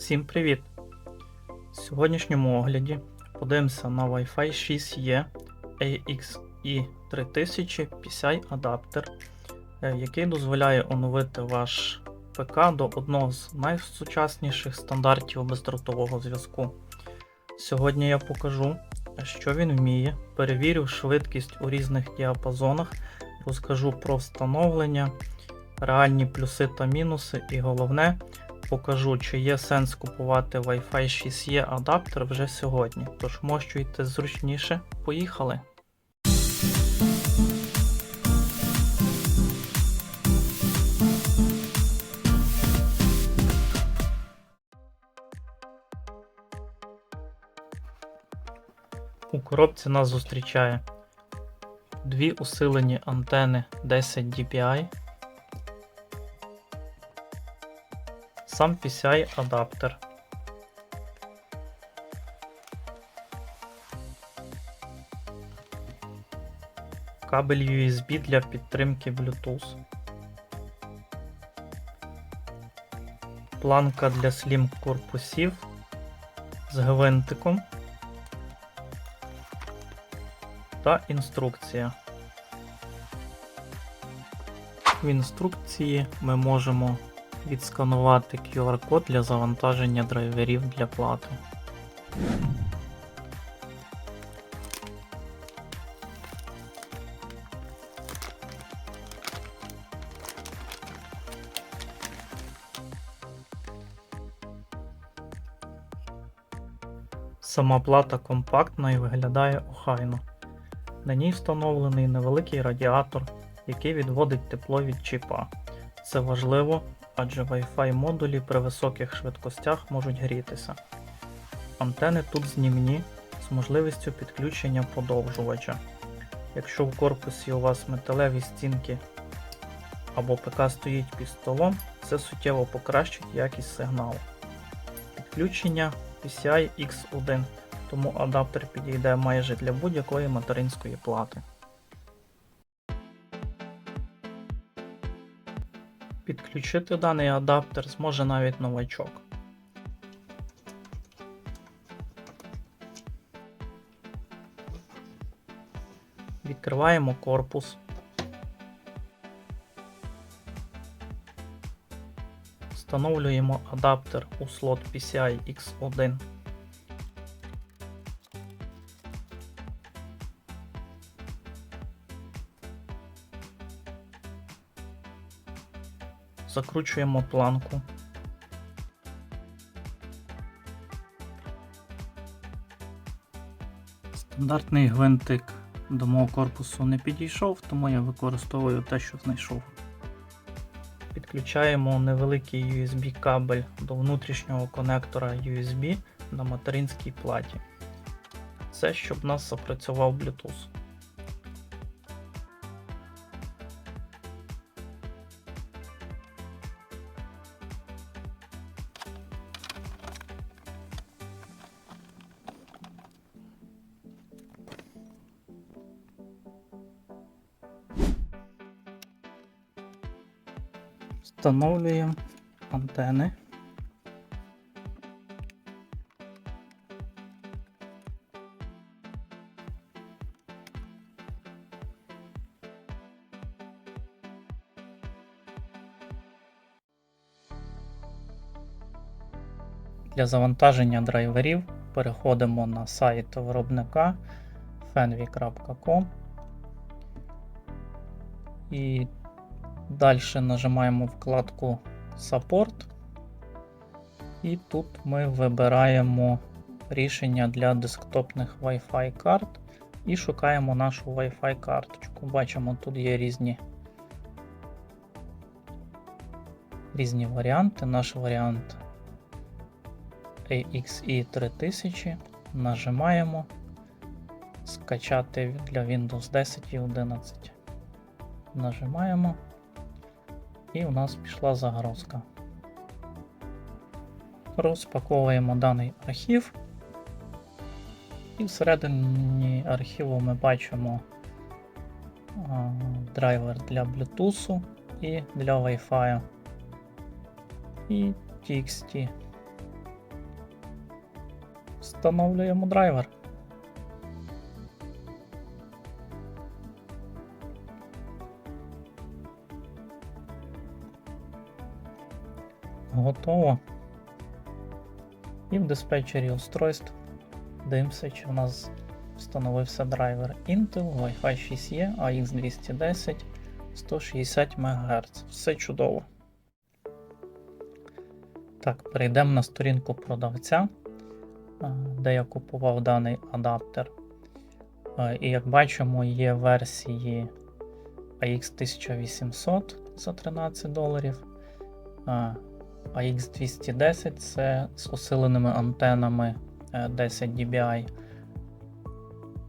Всім привіт! В сьогоднішньому огляді подивимося на Wi-Fi 6E AXE 3000 PCI адаптер, е, який дозволяє оновити ваш ПК до одного з найсучасніших стандартів бездротового зв'язку. Сьогодні я покажу, що він вміє, перевірю швидкість у різних діапазонах, розкажу про встановлення, реальні плюси та мінуси, і головне, покажу, чи є сенс купувати Wi-Fi 6E адаптер вже сьогодні. Тож мощуйте зручніше, поїхали! У коробці нас зустрічає дві усилені антени 10 dpi, сам PCI адаптер. Кабель USB для підтримки Bluetooth. Планка для слім корпусів з гвинтиком та інструкція. В інструкції ми можемо відсканувати QR-код для завантаження драйверів для плати. Сама плата компактна і виглядає охайно. На ній встановлений невеликий радіатор, який відводить тепло від чіпа. Це важливо, адже Wi-Fi модулі при високих швидкостях можуть грітися. Антени тут знімні з можливістю підключення подовжувача. Якщо в корпусі у вас металеві стінки або ПК стоїть під столом, це суттєво покращить якість сигналу. Підключення PCI X1, тому адаптер підійде майже для будь-якої материнської плати. Підключити даний адаптер зможе навіть новачок. Відкриваємо корпус. Встановлюємо адаптер у слот PCI X1. Закручуємо планку. Стандартний гвинтик до мого корпусу не підійшов, тому я використовую те, що знайшов. Підключаємо невеликий USB кабель до внутрішнього конектора USB на материнській платі. Це щоб нас запрацював Bluetooth. Встановлюємо антени. Для завантаження драйверів переходимо на сайт виробника fenvi.com і Далі нажимаємо вкладку Support. І тут ми вибираємо рішення для десктопних Wi-Fi карт і шукаємо нашу Wi-Fi карточку. Бачимо, тут є різні різні варіанти. Наш варіант AXE 3000. Нажимаємо скачати для Windows 10 і 11. Нажимаємо. І у нас пішла загрузка. Розпаковуємо даний архів. І всередині архіву ми бачимо а, драйвер для Bluetooth і для Wi-Fi і TXT Встановлюємо драйвер. Готово. І в диспетчері устройств дивимося, чи у нас встановився драйвер Intel Wi-Fi 6E AX210 160 МГц. Все чудово. Так, перейдемо на сторінку продавця, е, де я купував даний адаптер. Е, І як бачимо, є версії AX1800 за 13 доларів. Е, AX210 це з усиленими антенами е, 10 dBi.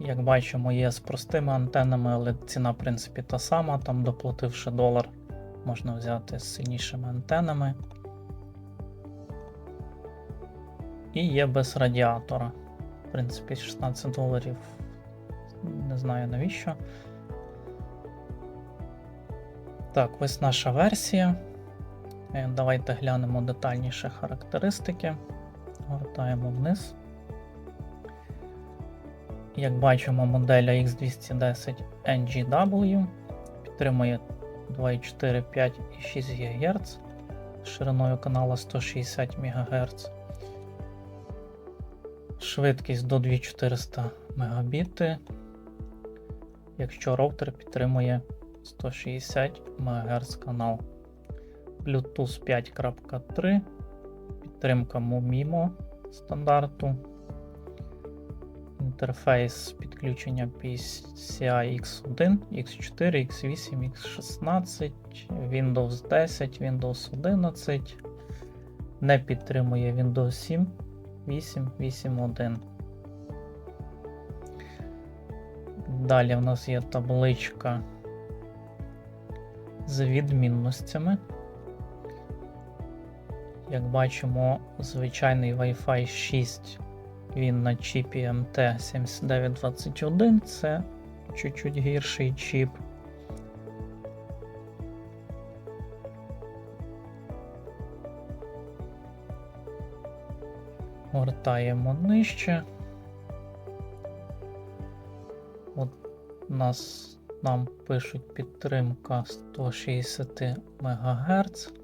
Як бачимо, є з простими антенами, але ціна, в принципі, та сама. Там, доплативши долар, можна взяти з сильнішими антенами. І є без радіатора. В принципі, 16 доларів. Не знаю навіщо. Так, ось наша версія. Е, Давайте глянемо детальніше характеристики. Гортаємо вниз. Як бачимо, модель X210 NGW підтримує 2,4, 5 і 6 ГГц шириною канала 160 МГц. Швидкість до 2400 Мбіт, якщо роутер підтримує 160 МГц канал. Bluetooth 5.3, підтримка MoMimo стандарту. Інтерфейс підключення PCI X1, X4, X8, X16, Windows 10, Windows 11. Не підтримує Windows 7, 8, 8.1. Далі в нас є табличка з відмінностями. Як бачимо, звичайний Wi-Fi 6 він на чіпі MT7921, це чуть-чуть гірший чіп. Гортаємо нижче. От нас нам пишуть підтримка 160 МГц.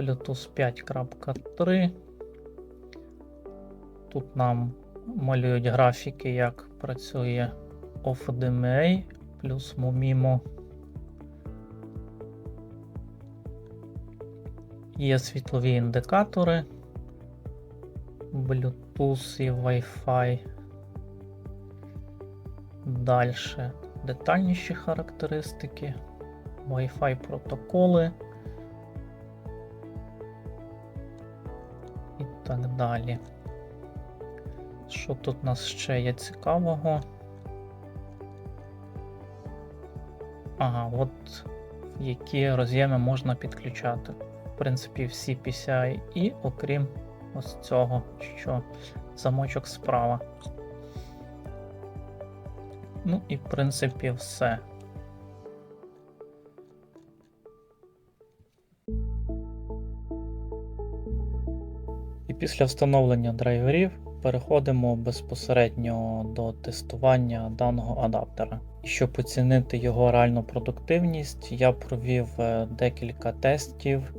Bluetooth 5.3. Тут нам малюють графіки, як працює OFDMA плюс MoMimo. Є світлові індикатори, Bluetooth і Wi-Fi. Далі детальніші характеристики, Wi-Fi протоколи так далі. Що тут у нас ще є цікавого? Ага, от які роз'єми можна підключати. В принципі, всі PCI, окрім ось цього, що замочок справа. Ну і в принципі все. Після встановлення драйверів переходимо безпосередньо до тестування даного адаптера. Щоб оцінити його реальну продуктивність, я провів е, декілька тестів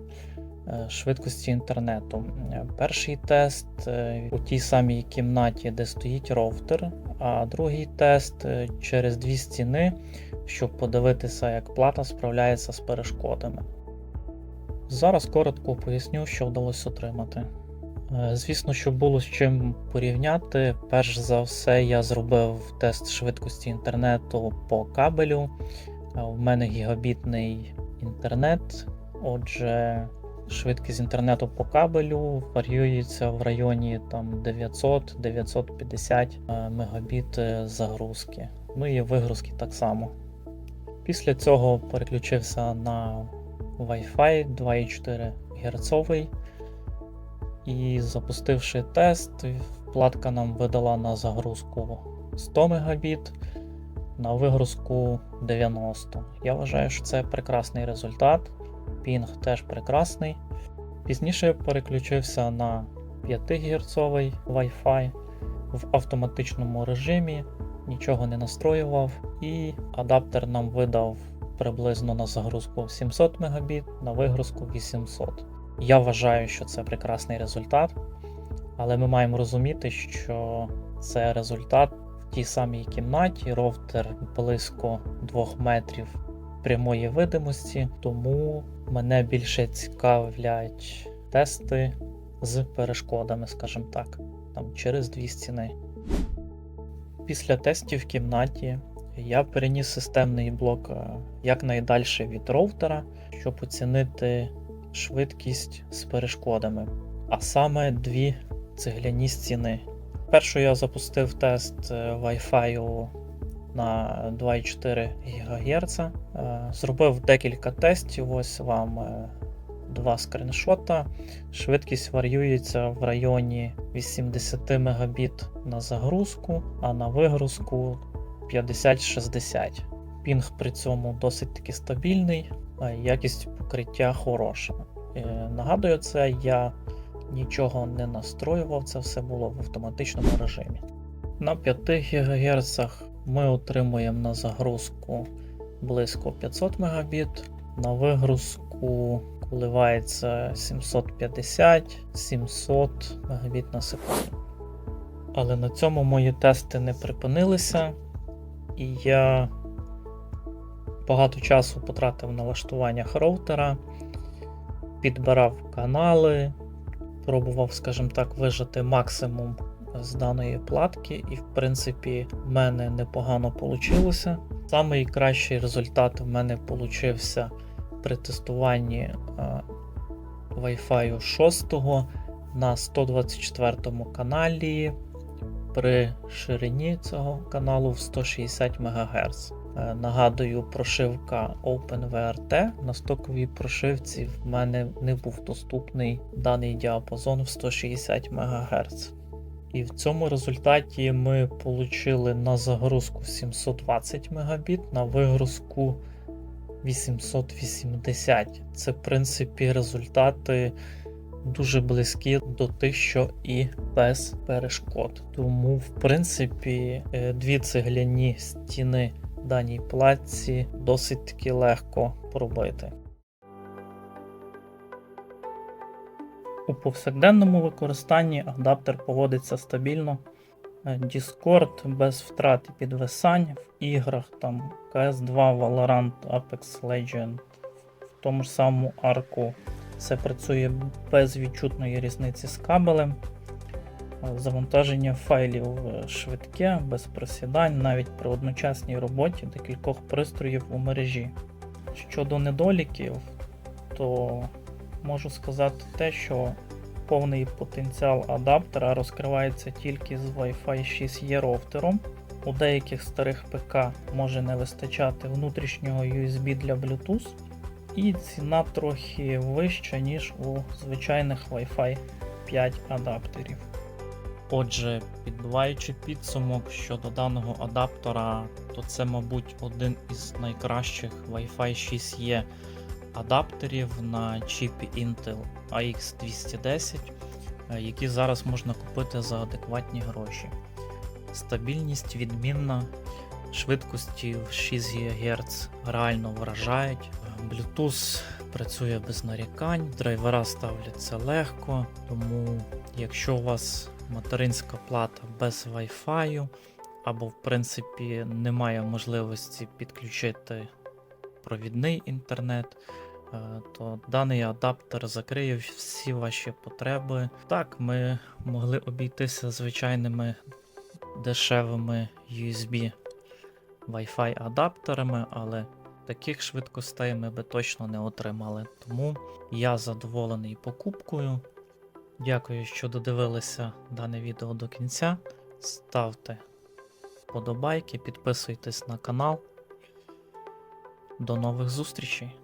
е, швидкості інтернету. Е, Перший тест у тій самій кімнаті, де стоїть роутер, а другий тест через дві стіни, щоб подивитися, як плата справляється з перешкодами. Зараз коротко поясню, що вдалося отримати. Е, Звісно, щоб було з чим порівняти, перш за все я зробив тест швидкості інтернету по кабелю. Е, У мене гігабітний інтернет, отже, швидкість інтернету по кабелю варіюється в районі там 900-950 е, мегабіт е, загрузки. Ну і вигрузки так само. Після цього переключився на Wi-Fi 2,4 Гц. І запустивши тест, вкладка нам видала на загрузку 100 Мбіт, на вигрузку 90. Я вважаю, що це прекрасний результат. Пінг теж прекрасний. Пізніше переключився на 5 Гц Wi-Fi в автоматичному режимі, нічого не настроював, і адаптер нам видав приблизно на загрузку 700 Мбіт, на вигрузку 800. Я вважаю, що це прекрасний результат, але ми маємо розуміти, що це результат в тій самій кімнаті, роутер близько 2 метрів прямої видимості, тому мене більше цікавлять тести з перешкодами, скажімо так, там через дві стіни. Після тестів в кімнаті я переніс системний блок е, якнайдальше від роутера, щоб оцінити швидкість з перешкодами, а саме дві цегляні стіни. Першу я запустив тест е, Wi-Fi на 2,4 ГГц. Е, Зробив декілька тестів. Ось вам е, два скріншота. Швидкість варіюється в районі 80 Мбіт на загрузку, а на вигрузку 50-60. Пінг при цьому досить таки стабільний, а якість покриття хороша. Е, Нагадую, це я нічого не настроював, це все було в автоматичному режимі. На 5 ГГц ми отримуємо на загрузку близько 500 Мбіт, на вигрузку коливається 750-700 Мбіт на секунду. Але на цьому мої тести не припинилися, і я багато часу потратив на налаштуваннях роутера, підбирав канали, пробував, скажімо так, вижати максимум з даної платки, і, в принципі, в мене непогано вийшло. Самий кращий результат в мене получився при тестуванні е, Wi-Fi 6 на 124 каналі при ширині цього каналу в 160 МГц. Е, Нагадую, прошивка OpenVRT на стоковій прошивці в мене не був доступний даний діапазон в 160 МГц. І в цьому результаті ми отримали на загрузку 720 Мбіт, на вигрузку 880. Це, в принципі, результати дуже близькі до тих, що і без перешкод. Тому, в принципі, е, дві цегляні стіни даній платці досить таки легко пробити. У повсякденному використанні адаптер поводиться стабільно. Е, Discord без втрат і підвисань в іграх там CS2, Valorant, Apex Legend, в тому ж самому арку. Це працює без відчутної різниці з кабелем. Завантаження файлів е, швидке, без просідань, навіть при одночасній роботі декількох пристроїв у мережі. Щодо недоліків, то можу сказати те, що повний потенціал адаптера розкривається тільки з Wi-Fi 6 e роутером. У деяких старих ПК може не вистачати внутрішнього USB для Bluetooth, і ціна трохи вища, ніж у звичайних Wi-Fi 5 адаптерів. Отже, підбиваючи підсумок щодо даного адаптера, то це, мабуть, один із найкращих Wi-Fi 6 e адаптерів на чіпі Intel AX210, е, які зараз можна купити за адекватні гроші. Стабільність відмінна, швидкості в 6 ГГц реально вражають. Bluetooth працює без нарікань, драйвера ставляться легко, тому якщо у вас материнська плата без Wi-Fi, або в принципі немає можливості підключити провідний інтернет, е, то даний адаптер закриє всі ваші потреби. Так, ми могли обійтися звичайними дешевими USB Wi-Fi адаптерами, але таких швидкостей ми би точно не отримали. Тому я задоволений покупкою. Дякую, що додивилися дане відео до кінця. Ставте вподобайки, підписуйтесь на канал. До нових зустрічей!